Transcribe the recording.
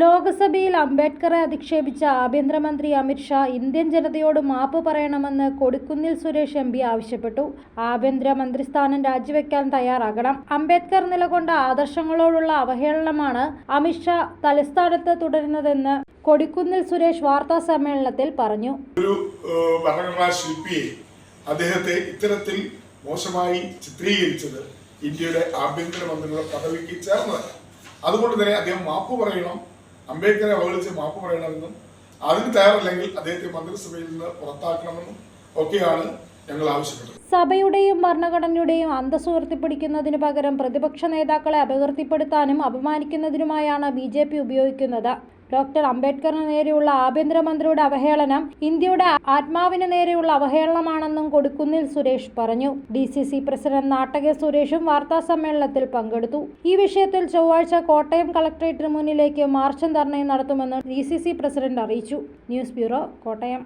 ലോക്സഭയിൽ അംബേദ്കറെ അധിക്ഷേപിച്ച ആഭ്യന്തരമന്ത്രി അമിത്ഷാ ഇന്ത്യൻ ജനതയോട് മാപ്പ് പറയണമെന്ന് കൊടിക്കുന്നിൽ സുരേഷ് എം പി ആവശ്യപ്പെട്ടു. ആഭ്യന്തര മന്ത്രിസ്ഥാനം രാജിവെക്കാൻ തയ്യാറാകണം. അംബേദ്കർ നിലകൊണ്ട ആദർശങ്ങളോടുള്ള അവഹേളനമാണ് അമിത്ഷാ തലസ്ഥാനത്ത് തുടരുന്നതെന്ന് കൊടിക്കുന്നിൽ സുരേഷ് വാർത്താ സമ്മേളനത്തിൽ പറഞ്ഞു. ഒരു ഭരണഘടനാ ശില്പിയെ അദ്ദേഹത്തെ ഇത്തരത്തിൽ മോശമായി ചിത്രീകരിച്ചത് ഇന്ത്യയുടെ ആഭ്യന്തരമന്ത്രിയുടെ പദവിക്ക് ചേർന്നതല്ല. അതുകൊണ്ട് തന്നെ അദ്ദേഹം മാപ്പ് പറയണം. അംബേദ്കറെ അവഗണിച്ച് മാപ്പ് പറയണമെന്നും അതിന് തയ്യാറല്ലെങ്കിൽ അദ്ദേഹത്തെ മന്ത്രിസഭയിൽ നിന്ന് പുറത്താക്കണമെന്നും ഒക്കെയാണ് ഞങ്ങൾ ആവശ്യപ്പെട്ടത്. സഭയുടെയും ഭരണഘടനയുടെയും അന്തസ് ഉയർത്തിപ്പിടിക്കുന്നതിന് പകരം പ്രതിപക്ഷ നേതാക്കളെ അപകീർത്തിപ്പെടുത്താനും അപമാനിക്കുന്നതിനുമായാണ് ബി ഉപയോഗിക്കുന്നത്. ഡോക്ടർ അംബേദ്കറിന് നേരെയുള്ള ആഭ്യന്തരമന്ത്രിയുടെ അവഹേളനം ഇന്ത്യയുടെ ആത്മാവിന് നേരെയുള്ള അവഹേളനമാണെന്നും കൊടുക്കുന്നിൽ സുരേഷ് പറഞ്ഞു. ഡി സി സി പ്രസിഡന്റ് നാട്ടക സുരേഷും വാർത്താ സമ്മേളനത്തിൽ പങ്കെടുത്തു. ഈ വിഷയത്തിൽ ചൊവ്വാഴ്ച കോട്ടയം കളക്ടറേറ്റിന് മുന്നിലേക്ക് മാർച്ചും ധർണയും നടത്തുമെന്ന് ഡി സി സി പ്രസിഡന്റ് അറിയിച്ചു. News bureau Kottayam.